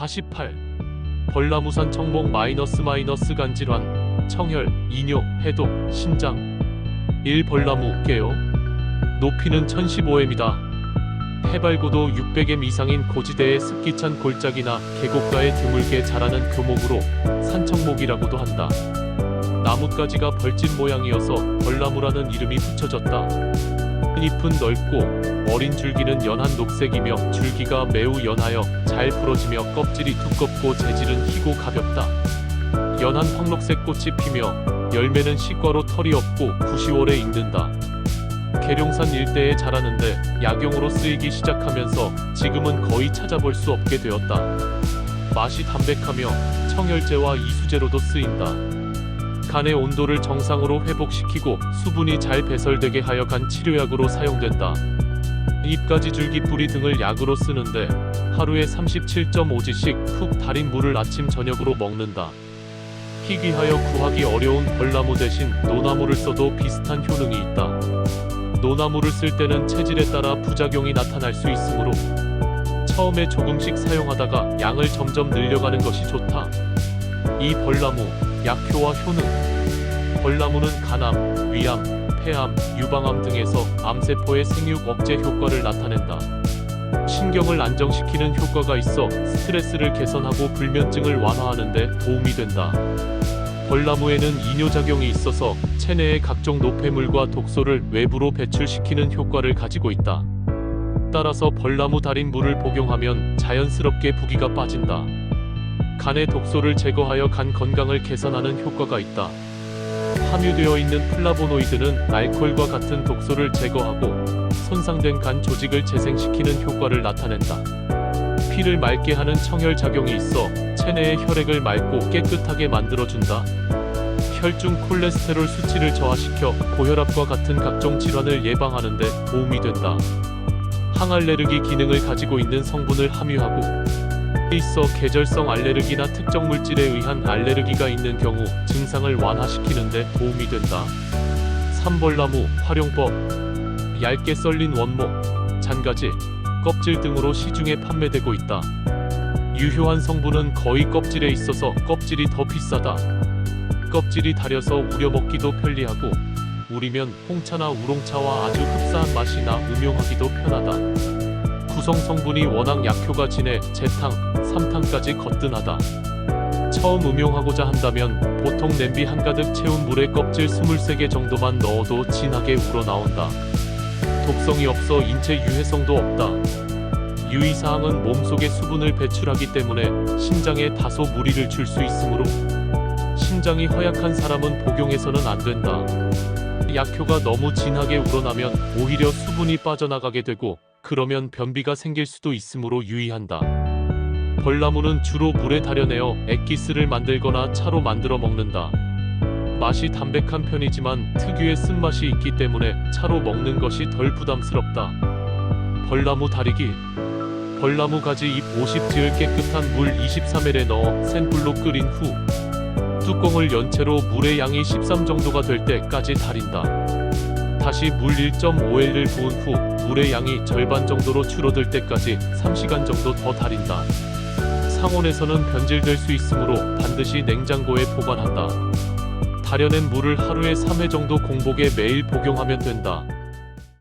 48. 벌나무산 청목 마이너스 마이너스 간질환, 청혈, 이뇨, 해독, 신장. 1. 벌나무 깨요. 높이는 1015m이다. 해발고도 600m 이상인 고지대의 습기찬 골짜기나 계곡가에 드물게 자라는 교목으로 산청목이라고도 한다. 나뭇가지가 벌집 모양이어서 벌나무라는 이름이 붙여졌다. 잎은 넓고 어린 줄기는 연한 녹색이며 줄기가 매우 연하여 잘 부러지며 껍질이 두껍고 재질은 희고 가볍다. 연한 황록색 꽃이 피며 열매는 식과로 털이 없고 9, 10월에 익는다. 계룡산 일대에 자라는데 약용으로 쓰이기 시작하면서 지금은 거의 찾아볼 수 없게 되었다. 맛이 담백하며 청열제와 이수제로도 쓰인다. 간의 온도를 정상으로 회복시키고 수분이 잘 배설되게 하여 간 치료약으로 사용된다. 잎가지 줄기 뿌리 등을 약으로 쓰는데 하루에 37.5지씩 푹 달인 물을 아침 저녁으로 먹는다. 희귀하여 구하기 어려운 벌나무 대신 노나무를 써도 비슷한 효능이 있다. 노나무를 쓸 때는 체질에 따라 부작용이 나타날 수 있으므로 처음에 조금씩 사용하다가 양을 점점 늘려가는 것이 좋다. 이 벌나무 약효와 효능 벌나무는 간암, 위암, 폐암, 유방암 등에서 암세포의 생육 억제 효과를 나타낸다. 신경을 안정시키는 효과가 있어 스트레스를 개선하고 불면증을 완화하는 데 도움이 된다. 벌나무에는 이뇨작용이 있어서 체내의 각종 노폐물과 독소를 외부로 배출시키는 효과를 가지고 있다. 따라서 벌나무 달인 물을 복용하면 자연스럽게 부기가 빠진다. 간의 독소를 제거하여 간 건강을 개선하는 효과가 있다. 함유되어 있는 플라보노이드는 알코올과 같은 독소를 제거하고 손상된 간 조직을 재생시키는 효과를 나타낸다. 피를 맑게 하는 청혈 작용이 있어 체내의 혈액을 맑고 깨끗하게 만들어준다. 혈중 콜레스테롤 수치를 저하시켜 고혈압과 같은 각종 질환을 예방하는 데 도움이 된다. 항알레르기 기능을 가지고 있는 성분을 함유하고 있어 계절성 알레르기나 특정 물질에 의한 알레르기가 있는 경우 증상을 완화시키는 데 도움이 된다. 삼벌나무 활용법 얇게 썰린 원목, 잔가지, 껍질 등으로 시중에 판매되고 있다. 유효한 성분은 거의 껍질에 있어서 껍질이 더 비싸다. 껍질이 달여서 우려 먹기도 편리하고 우리면 홍차나 우롱차와 아주 흡사한 맛이 나 음용하기도 편하다. 구성 성분이 워낙 약효가 진해 재탕, 삼탕까지 거뜬하다. 처음 음용하고자 한다면 보통 냄비 한가득 채운 물에 껍질 23개 정도만 넣어도 진하게 우러나온다. 독성이 없어 인체 유해성도 없다. 유의사항은 몸속의 수분을 배출하기 때문에 신장에 다소 무리를 줄 수 있으므로 신장이 허약한 사람은 복용해서는 안 된다. 약효가 너무 진하게 우러나면 오히려 수분이 빠져나가게 되고 그러면 변비가 생길 수도 있으므로 유의한다. 벌나무는 주로 물에 달여내어 액기스를 만들거나 차로 만들어 먹는다. 맛이 담백한 편이지만 특유의 쓴맛이 있기 때문에 차로 먹는 것이 덜 부담스럽다. 벌나무 다리기 벌나무 가지 잎 50지을 깨끗한 물 23ml에 넣어 센 불로 끓인 후 뚜껑을 연채로 물의 양이 13 정도가 될 때까지 달인다. 다시 물 1.5L을 부은 후 물의 양이 절반 정도로 줄어들 때까지 3시간 정도 더 달인다. 상온에서는 변질될 수 있으므로 반드시 냉장고에 보관한다. 달여낸 물을 하루에 3회 정도 공복에 매일 복용하면 된다.